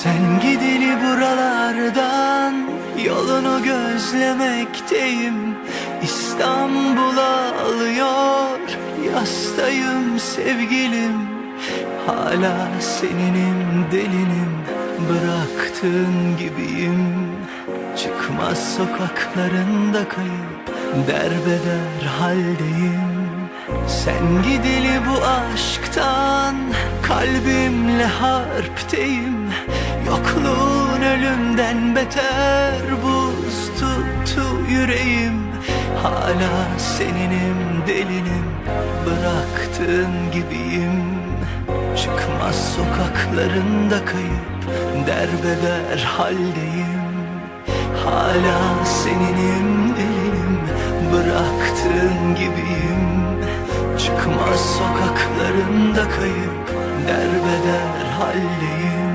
Sen gideli buralardan Yolunu gözlemekteyim. İstanbul'a alıyor Yastayım sevgilim. Hala seninim delinim Bıraktığın gibiyim. Çıkmaz sokaklarında kayıp Derbeder haldeyim. Sen gideli bu aşktan Kalbimle harpteyim Yokluğun ölümden beter Buz tuttu yüreğim. Hala seninim delinim Bıraktığın gibiyim. Çıkmaz sokaklarında kayıp Derbeder haldeyim. Hala seninim delinim Bıraktığın gibiyim. Çıkmaz sokaklarında kayıp Derbeder haldeyim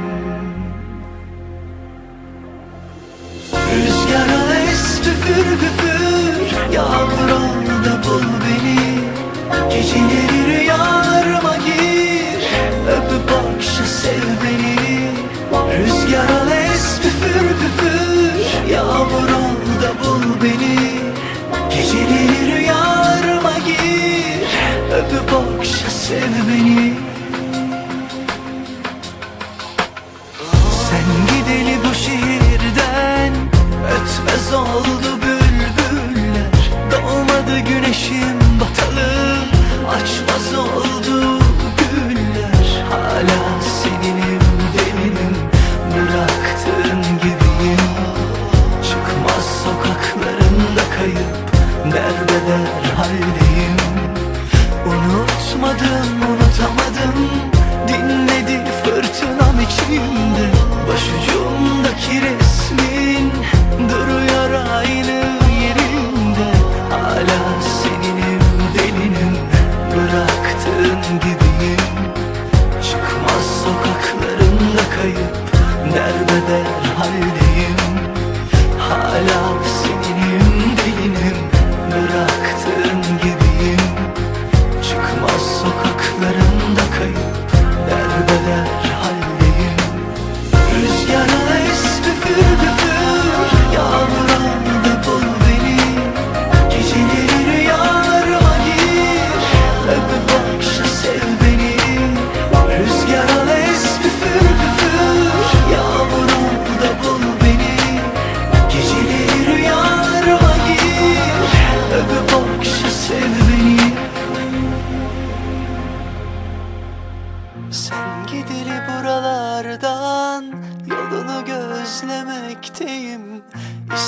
Açmaz oldu güller Hala seninim delinim Bıraktığın gibiyim? Çıkmaz sokaklarında kayıp Derbeder haldeyim? Unutmadım, unutamadım Dinledi fırtınam içimde. Başucumdaki resmin Duruyor aynı yerinde. Hala seninim, Bıraktığın gibiyim Çıkmaz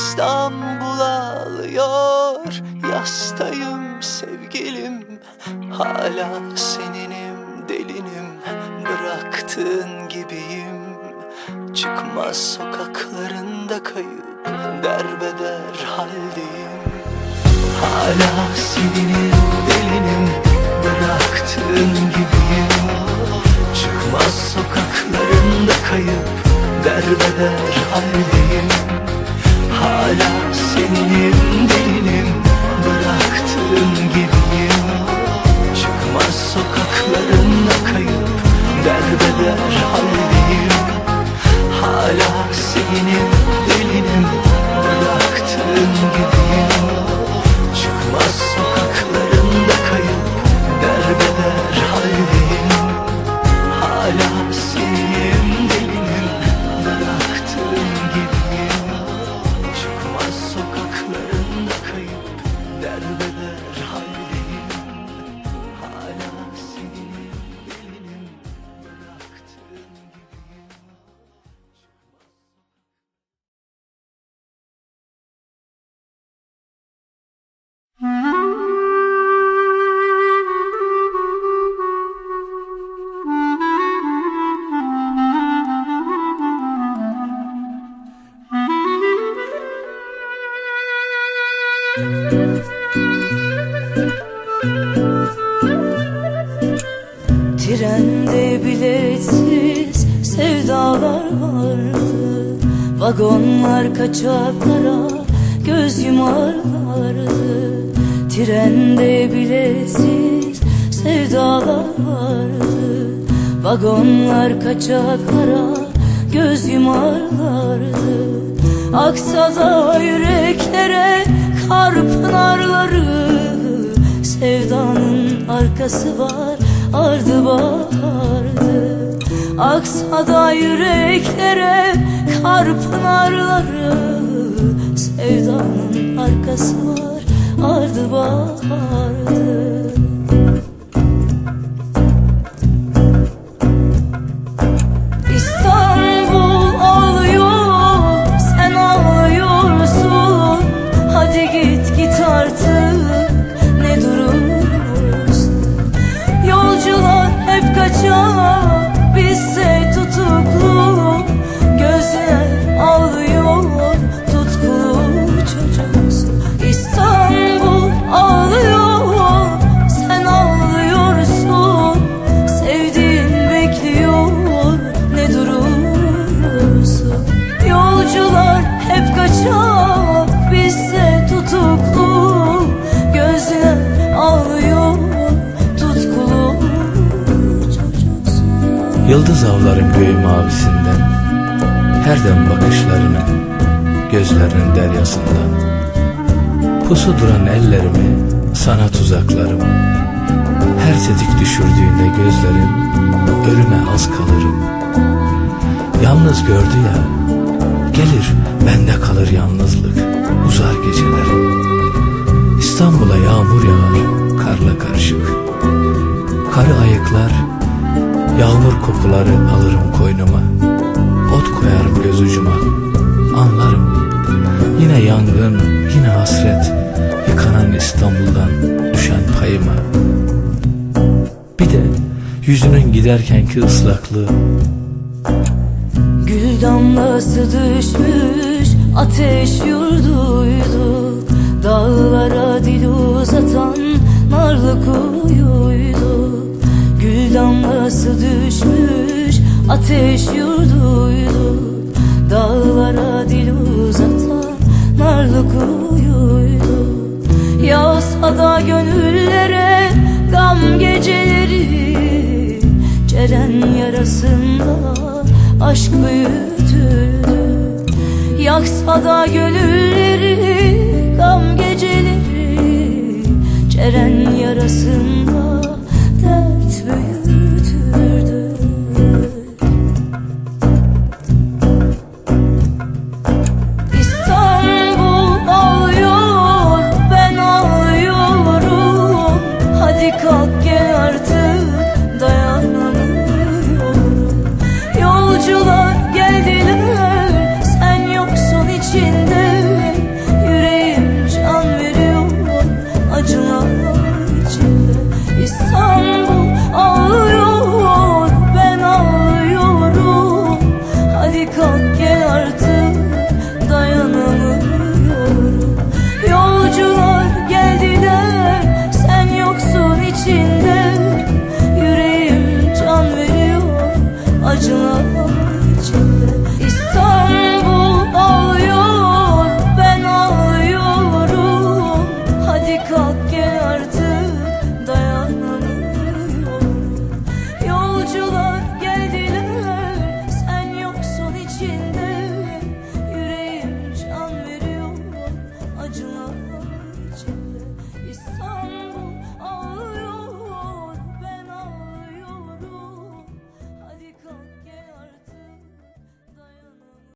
İstanbul'a alıyor. Yastayım sevgilim Hala seninim delinim. Bıraktığın gibiyim. Çıkmaz sokaklarında kayıp Derbeder haldeyim. Hala seninim delinim. Bıraktığın gibiyim. Çıkmaz sokaklarında kayıp Derbeder haldeyim Hala seninim delinim Trende biletsiz sevdalar vardı. Vagonlar kaçaklara göz yumarlardı. Trende biletsiz sevdalar vardı. Vagonlar kaçaklara göz yumarlardı. Aksa da yüreklere kar pınarları Sevdanın arkası var ardı bahardı. Aksa da yüreklere kar pınarları Sevdanın arkası var ardı bahardı Yıldız avlarım göğü mavisinden Her dem bakışlarının Gözlerinin deryasından. Pusu duran ellerimi Sana tuzaklarım. Her tetik düşürdüğünde gözlerin Ölüme az kalırım. Yalnız gördü ya Gelir bende kalır yalnızlık Uzar gecelerim İstanbul'a yağmur yağar Karla karışık. Karı ayıklar Yağmur kokuları alırım koynuma Ot koyarım göz ucuma Anlarım. Yine yangın, yine hasret Yıkanan İstanbul'dan düşen payıma. Bir de yüzünün giderkenki ıslaklığı. Gül damlası düşmüş ateş yurduydu. Dağlara dil uzatan narlı kuyuydu Gül damlası düşmüş ateş yurduydu. Dağlara dil uzatan narlı kuyuydu. Yağsa da gönüllere gam geceleri Ceren yarasında aşk büyütüldü. Yaksa da gönülleri gam geceleri Ceren yarasında içinde İstanbul